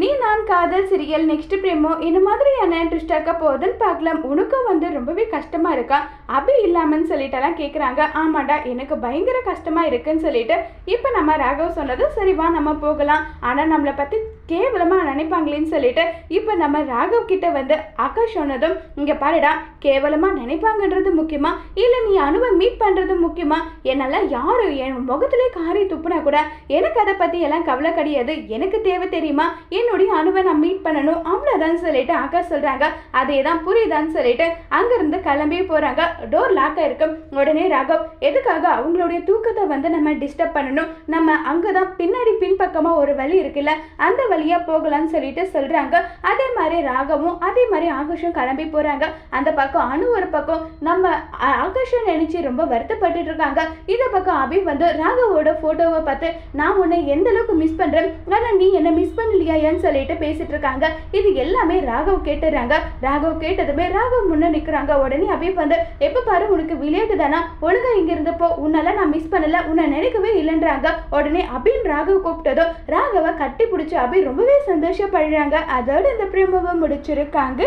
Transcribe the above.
நீ நான் காதல் சிறியல் நெக்ஸ்ட் பிரேமோ இந்த மாதிரியான ட்விஸ்டாக்க போகுதுன்னு பார்க்கலாம். உனக்கும் வந்து ரொம்பவே கஷ்டமாக இருக்கா? அபி இல்லாமன்னு சொல்லிட்டெல்லாம் கேட்குறாங்க ஆமாடா எனக்கு பயங்கர கஷ்டமாக இருக்குன்னு சொல்லிட்டு இப்போ நம்ம ராகவ் சொன்னது சரி வா நம்ம போகலாம். ஆனால் நம்மளை பற்றி கேவலமாக நினைப்பாங்களேன்னு சொல்லிட்டு இப்போ நம்ம ராகவ் கிட்ட வந்து ஆகாஷ் சொன்னதும் இங்கே பாருடா கேவலமாக நினைப்பாங்கன்றது முக்கியமா? இல்லை நீ அணுவை மீட் பண்ணுறது முக்கியமா? என்னால் யாரும் என் முகத்திலே காரி துப்புனா கூட எனக்கு அதை பற்றி எல்லாம் கவலை கிடையாது. எனக்கு தேவை தெரியுமா? என்னுடைய அணுவை நான் மீட் பண்ணணும். அவ்வளோதான் சொல்லிட்டு ஆகாஷ் சொல்கிறாங்க அதே தான் புரியுதான்னு சொல்லிட்டு அங்கேருந்து கிளம்பி போகிறாங்க டோர் லாக் ஆயிருக்கும் உடனே ராகவ் எதுக்காக? அவங்களுடைய தூக்கத்தை வந்து நம்ம டிஸ்டர்ப் பண்ணணும். நம்ம அங்கே தான் பின்னாடி பின்பக்கமாக ஒரு வழி இருக்குல்ல அந்த வழியாக போகலாம்னு சொல்லிட்டு சொல்கிறாங்க அதே மாதிரி ராகவும் அதே மாதிரி ஆகாஷும் கிளம்பி போகிறாங்க அந்த பக்கம் அணு ஒரு பக்கம். நம்ம ஆ- ஆகாஷை நினைச்சு ரொம்ப வருத்தப்பட்டு இருக்காங்க. இந்த பக்கம் அபி வந்து ராகவோட ஃபோட்டோவை பார்த்து நான் உன்னை எந்த அளவுக்கு மிஸ் பண்ணுறேன் ஆனால் நீ என்னை மிஸ் பண்ணலையான்னு சொல்லிட்டு பேசிட்டு இருக்காங்க இது எல்லாமே ராகவ் கேட்டுறாங்க. ராகவ் கேட்டதுமே ராகவ் முன்னே நிற்கிறாங்க உடனே அபி வந்து எப்போ பாரு உனக்கு விளையாட்டு தானா? ஒழுங்கா இங்க இருந்தப்போ உன்னால நான் மிஸ் பண்ணல. உன்னை நினைக்கவே இல்லைன்றாங்க. உடனே அபின் ராகவ் கூப்பிட்டதும் ராகவ கட்டி பிடிச்சி அபி ரொம்பவே சந்தோஷப்படுறாங்க. அதோட இந்த பிரேமவை முடிச்சிருக்காங்க.